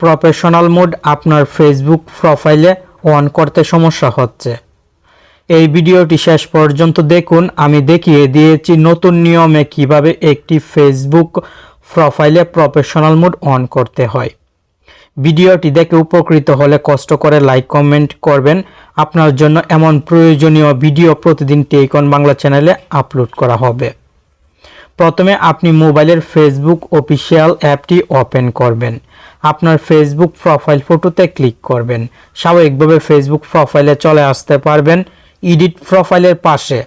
Professional mode আপনার Facebook প্রোফাইলে on করতে সমস্যা হচ্ছে। এই ভিডিওটি শেষ পর্যন্ত দেখুন। আমি দেখিয়ে দিয়েছি নতুন নিয়মে কীভাবে একটি ফেসবুক প্রোফাইলে প্রফেশনাল মোড অন করতে হয়। ভিডিওটি দেখে উপকৃত হলে কষ্ট করে লাইক কমেন্ট করবেন। আপনার জন্য এমন প্রয়োজনীয় ভিডিও প্রতিদিন টেকন বাংলা চ্যানেলে আপলোড করা হবে। প্রথমে আপনি মোবাইলের ফেসবুক অফিসিয়াল অ্যাপটি ওপেন করবেন। আপনার ফেসবুক প্রোফাইল ফটোতে ক্লিক করবেন। স্বাভাবিকভাবে ফেসবুক প্রোফাইলে চলে আসতে পারবেন। এডিট প্রোফাইলের পাশে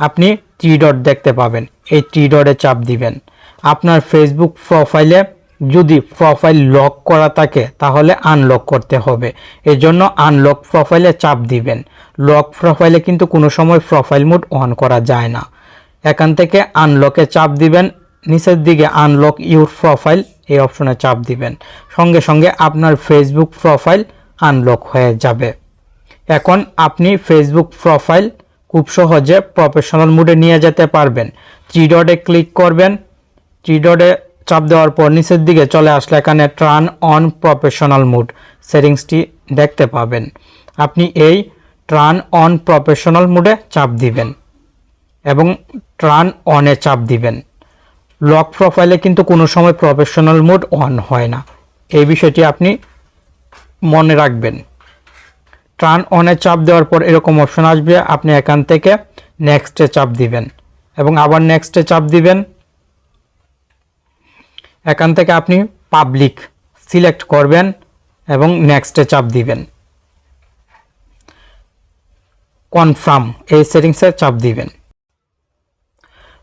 আপনি থ্রি ডট দেখতে পাবেন। এই থ্রি ডটে চাপ দিবেন। আপনার ফেসবুক প্রোফাইলে যদি প্রোফাইল লক করা থাকে, তাহলে আনলক করতে হবে। এই জন্য আনলক প্রোফাইলে চাপ দিবেন। লক প্রোফাইলে কিন্তু কোনো সময় প্রোফাইল মোড অন করা যায় না। এখান থেকে আনলকে চাপ দিবেন। নিচের দিকে আনলক ইউর প্রোফাইল এই অপশনে চাপ দিবেন। সঙ্গে সঙ্গে আপনার ফেসবুক প্রোফাইল আনলক হয়ে যাবে। এখন আপনি ফেসবুক প্রোফাইল খুব সহজে প্রফেশনাল মুডে নিয়ে যেতে পারবেন। থ্রি ডটে ক্লিক করবেন। থ্রি ডটে চাপ দেওয়ার পর নিচের দিকে চলে আসলে এখানে ট্রান অন প্রফেশনাল মুড সেটিংসটি দেখতে পাবেন। আপনি এই ট্রান অন প্রফেশনাল মুডে চাপ দিবেন এবং ট্রান অনে চাপ দিবেন। লক প্রোফাইলে কিন্তু কোনো সময় প্রফেশনাল মোড অন হয় না। এই বিষয়টি আপনি মনে রাখবেন। ট্রান অনে চাপ দেওয়ার পর এরকম অপশন আসবে, আপনি এখান থেকে নেক্সটে চাপ দিবেন এবং আবার নেক্সটে চাপ দিবেন। এখান থেকে আপনি পাবলিক সিলেক্ট করবেন এবং নেক্সটে চাপ দিবেন। কনফার্ম এই সেটিংসে চাপ দিবেন।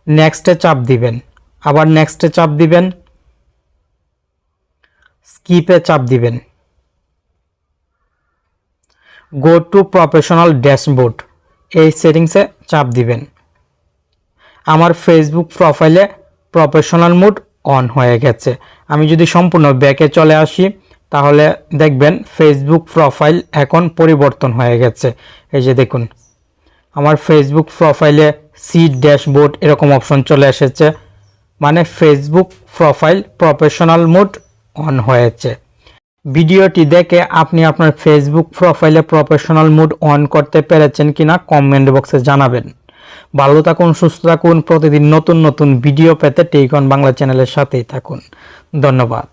নেক্সটে চাপ দিবেন। আবার নেক্সটে চাপ দিবেন। স্কিপে চাপ দিবেন। গো টু প্রফেশনাল ড্যাশবোর্ড এই সেটিংসে চাপ দিবেন। আমার ফেসবুক প্রোফাইলে প্রফেশনাল মোড অন হয়ে গেছে। আমি যদি সম্পূর্ণ ব্যাকে চলে আসি, তাহলে দেখবেন ফেসবুক প্রোফাইল এখন পরিবর্তন হয়ে গেছে। এই যে দেখুন, আমার ফেসবুক প্রোফাইলে সি ড্যাশবোর্ড এরকম অপশন চলে এসেছে। মানে Facebook profile professional mode on হয়েছে। ভিডিওটি দেখে আপনি আপনার ফেসবুক প্রোফাইলে প্রফেশনাল মুড অন করতে পেরেছেন কিনা কমেন্ট বক্সে জানাবেন। ভালো থাকুন, সুস্থ থাকুন, প্রতিদিন নতুন নতুন ভিডিও পেতে টেকন বাংলা চ্যানেলের সাথেই থাকুন। ধন্যবাদ।